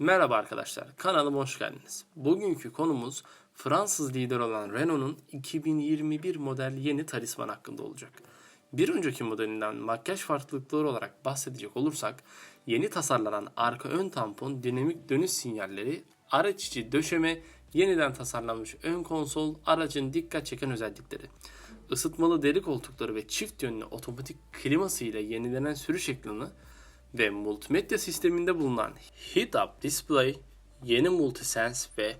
Merhaba arkadaşlar, kanalıma hoş geldiniz. Bugünkü konumuz Fransız lider olan Renault'un 2021 model yeni talisman hakkında olacak. Bir önceki modelinden makyaj farklılıkları olarak bahsedecek olursak, yeni tasarlanan arka ön tampon dinamik dönüş sinyalleri, araç içi döşeme, yeniden tasarlanmış ön konsol, aracın dikkat çeken özellikleri. Isıtmalı deri koltukları ve çift yönlü otomatik kliması ile yenilenen sürüş ekranı ve multimedya sisteminde bulunan Heat Up Display, yeni Multisense ve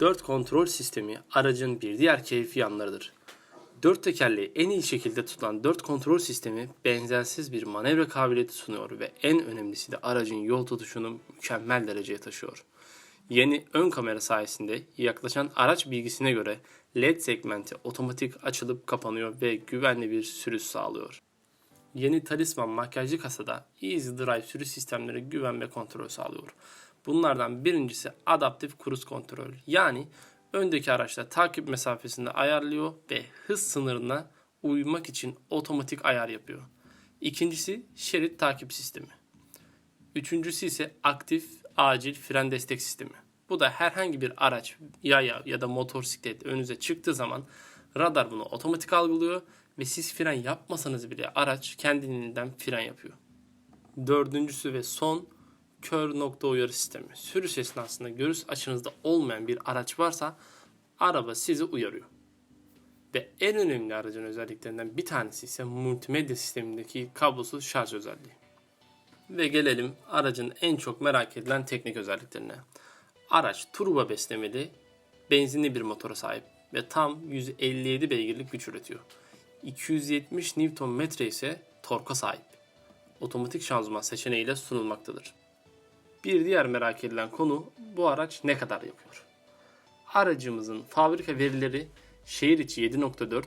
4 kontrol sistemi aracın bir diğer keyfi yanlarıdır. Dört tekerleği en iyi şekilde tutan 4 kontrol sistemi benzersiz bir manevra kabiliyeti sunuyor ve en önemlisi de aracın yol tutuşunu mükemmel dereceye taşıyor. Yeni ön kamera sayesinde yaklaşan araç bilgisine göre LED segmenti otomatik açılıp kapanıyor ve güvenli bir sürüş sağlıyor. Yeni Talisman makyajlı kasada Easy Drive sürüş sistemleri güven ve kontrol sağlıyor. Bunlardan birincisi adaptif cruise kontrol. Yani öndeki araçla takip mesafesini ayarlıyor ve hız sınırına uymak için otomatik ayar yapıyor. İkincisi şerit takip sistemi. Üçüncüsü ise aktif acil fren destek sistemi. Bu da herhangi bir araç, yaya ya da motosiklet önünüze çıktığı zaman radar bunu otomatik algılıyor ve siz fren yapmasanız bile araç kendiliğinden fren yapıyor. Dördüncüsü ve son kör nokta uyarı sistemi. Sürüş esnasında görüş açınızda olmayan bir araç varsa araba sizi uyarıyor. Ve en önemli aracın özelliklerinden bir tanesi ise multimedya sistemindeki kablosuz şarj özelliği. Ve gelelim aracın en çok merak edilen teknik özelliklerine. Araç turbo beslemeli, benzinli bir motora sahip ve tam 157 beygirlik güç üretiyor. 270 Nm ise torka sahip. Otomatik şanzıman seçeneğiyle sunulmaktadır. Bir diğer merak edilen konu bu araç ne kadar yakıyor? Aracımızın fabrika verileri şehir içi 7.4,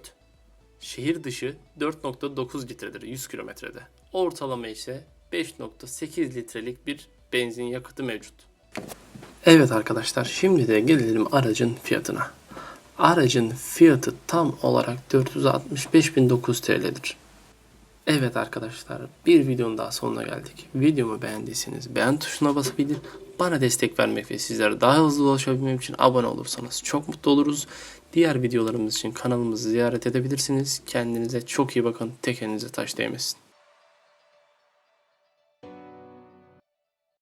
şehir dışı 4.9 litredir 100 kilometrede. Ortalama ise 5.8 litrelik bir benzin yakıtı mevcut. Evet arkadaşlar şimdi de gelelim aracın fiyatına. Aracın fiyatı tam olarak 465.900 TL'dir. Evet arkadaşlar bir videonun daha sonuna geldik. Videomu beğendiyseniz beğen tuşuna basabilir, bana destek vermek ve sizlere daha hızlı ulaşabilmem için abone olursanız çok mutlu oluruz. Diğer videolarımız için kanalımızı ziyaret edebilirsiniz. Kendinize çok iyi bakın. Tek elinize taş değmesin.